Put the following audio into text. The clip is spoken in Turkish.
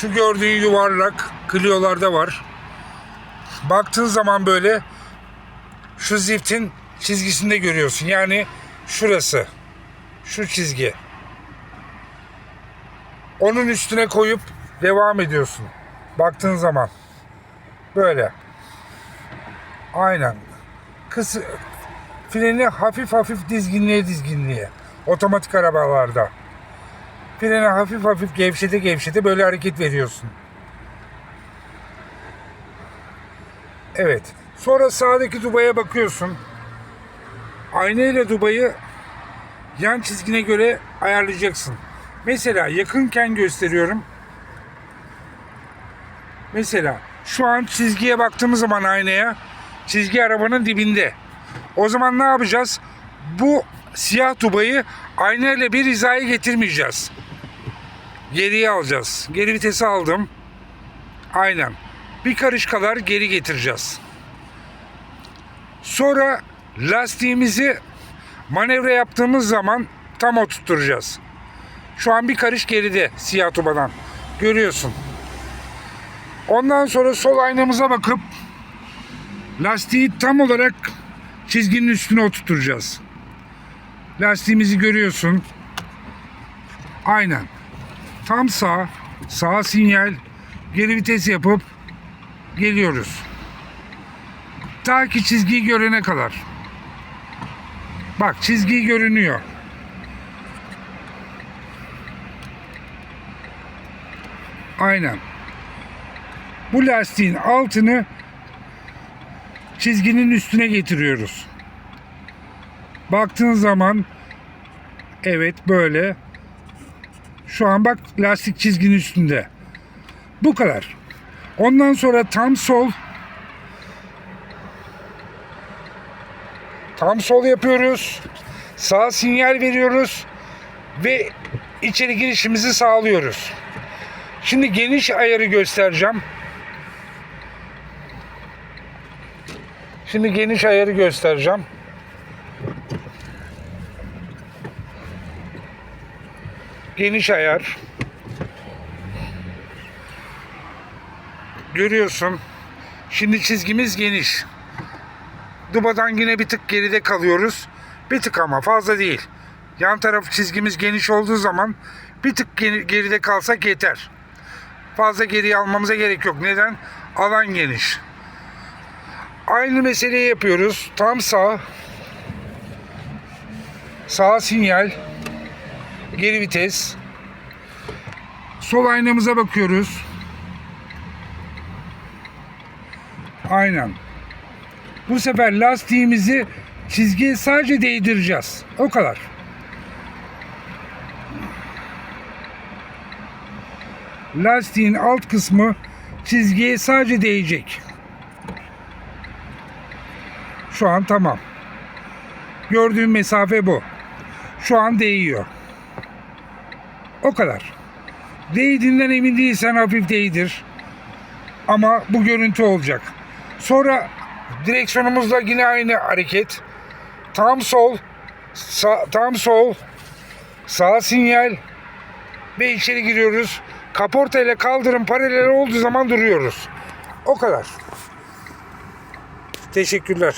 Şu gördüğün yuvarlak Clio'larda var. Baktığın zaman böyle şu ziftin çizgisinde görüyorsun. Yani şurası. Şu çizgi. Onun üstüne koyup devam ediyorsun. Baktığın zaman. Böyle. Aynen. Kısa, freni hafif hafif dizginliğe dizginliğe. Otomatik arabalarda. Freni hafif hafif gevşete gevşete böyle hareket veriyorsun. Evet. Sonra sağdaki dubaya bakıyorsun. Ayna ile dubayı yan çizgine göre ayarlayacaksın. Mesela yakınken gösteriyorum. Mesela şu an çizgiye baktığımız zaman aynaya çizgi arabanın dibinde. O zaman ne yapacağız? Bu siyah dubayı ayna ile bir hizaya getirmeyeceğiz. Geriye alacağız. Geri vitesi aldım. Aynen. Bir karış kadar geri getireceğiz. Sonra lastiğimizi manevra yaptığımız zaman tam oturtturacağız. Şu an bir karış geride siyah tubadan. Görüyorsun. Ondan sonra sol aynamıza bakıp lastiği tam olarak çizginin üstüne oturtacağız. Lastiğimizi görüyorsun. Aynen. Tam sağ, sağ sinyal, geri vites yapıp geliyoruz. Ta ki çizgiyi görene kadar. Bak çizgi görünüyor. Aynen. Bu lastiğin altını çizginin üstüne getiriyoruz. Baktığın zaman evet böyle. Şu an bak lastik çizginin üstünde. Bu kadar. Ondan sonra tam sol tam sol yapıyoruz. Sağ sinyal veriyoruz ve içeri girişimizi sağlıyoruz. Şimdi geniş ayarı göstereceğim. Şimdi geniş ayarı göstereceğim. Geniş ayar. Görüyorsun. Şimdi çizgimiz geniş. Dubadan yine bir tık geride kalıyoruz. Bir tık ama fazla değil. Yan taraf çizgimiz geniş olduğu zaman bir tık geri- geride kalsak yeter. Fazla geriye almamıza gerek yok. Neden? Alan geniş. Aynı meseleyi yapıyoruz. Tam sağ. Sağ sinyal. Geri vites. Sol aynamıza bakıyoruz. Aynen. Bu sefer lastiğimizi çizgiye sadece değdireceğiz. O kadar. Lastiğin alt kısmı çizgiye sadece değecek. Şu an tamam. Gördüğün mesafe bu. Şu an değiyor. O kadar. Değdiğinden emin değilsen hafif değdir. Ama bu görüntü olacak. Sonra direksiyonumuzla yine aynı hareket. Tam sol, sağ, tam sol, sağ sinyal ve içeri giriyoruz. Kaporta ile kaldırım paralel olduğu zaman duruyoruz. O kadar. Teşekkürler.